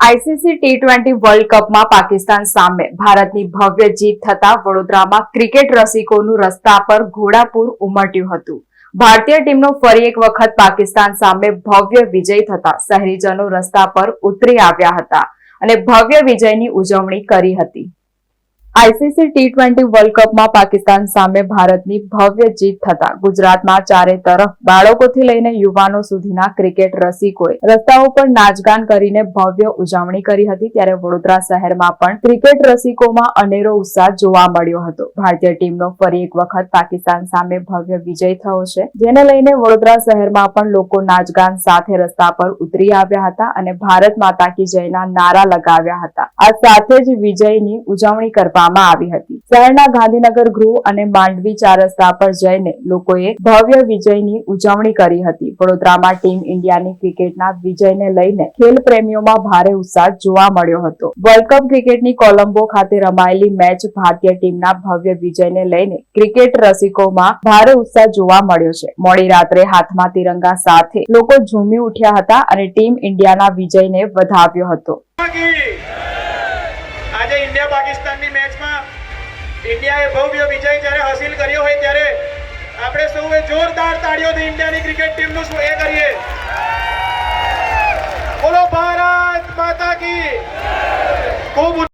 ICC T twenty world કપમાં પાકિસ્તાન સામે ભારતની ભવ્ય જીત થતા વડોદરામાં ક્રિકેટ રસિકોનું રસ્તા પર ઘોડાપુર ઉમટ્યું હતું. ભારતીય ટીમનો ફરી એક વખત પાકિસ્તાન સામે ભવ્ય વિજય થતા શહેરીજનો રસ્તા પર ઉતરી આવ્યા હતા અને ભવ્ય વિજયની ઉજવણી કરી હતી. આઈસીસી ટી ટ્વેન્ટી વર્લ્ડ કપમાં પાકિસ્તાન સામે ભારતની ભવ્ય જીત થતા ગુજરાતમાં ચારે તરફ બાળકોથી લઈને યુવાનો સુધીના ક્રિકેટ રસિકોએ રસ્તાઓ પર નાચગાન કરીને ભવ્ય ઉજવણી કરી હતી ત્યારે વડોદરા શહેરમાં પણ ક્રિકેટ રસિકોમાં અનેરો ઉત્સાહ જોવા મળ્યો હતો. ભારતીય ટીમનો ફરી એક વખત પાકિસ્તાન સામે ભવ્ય વિજય થયો છે. જેને લઈને વડોદરા શહેરમાં પણ લોકો નાચગાન સાથે રસ્તા પર ઉતરી આવ્યા હતા અને ભારત માતા કી જયના નારા લગાવ્યા હતા. આ સાથે જ વિજયની ઉજવણી કરવામાં આવી હતી. શહેરના ગાંધીનગર ગૃહ અને માંડવી ચાર રસ્તા પર જઈને લોકોએ ભવ્ય વિજયની ઉજવણી કરી હતી. વડોદરામાં ટીમ ઇન્ડિયાની ક્રિકેટના વિજયને લઈને ખેલ પ્રેમીઓમાં ભારે ઉત્સાહ જોવા મળ્યો હતો. વર્લ્ડ કપ ક્રિકેટની કોલંબો ખાતે રમાયેલી મેચ ભારતીય ટીમના ભવ્ય વિજયને લઈને ક્રિકેટ રસિકોમાં ભારે ઉત્સાહ જોવા મળ્યો છે. મોડી રાત્રે હાથમાં તિરંગા સાથે લોકો ઝૂમી ઉઠ્યા હતા અને ટીમ ઇન્ડિયાના વિજયને વધાવ્યો હતો. કી ઇન્ડિયા પાકિસ્તાનની મેચમાં ઇન્ડિયાએ ભવ્ય વિજય જ્યારે હાસિલ કર્યો હોય ત્યારે આપણે સૌએ જોરદાર તાળીઓથી ઇન્ડિયાની ક્રિકેટ ટીમનું શું એ કરીએ. બોલો ભારત માતા કી. ખૂબ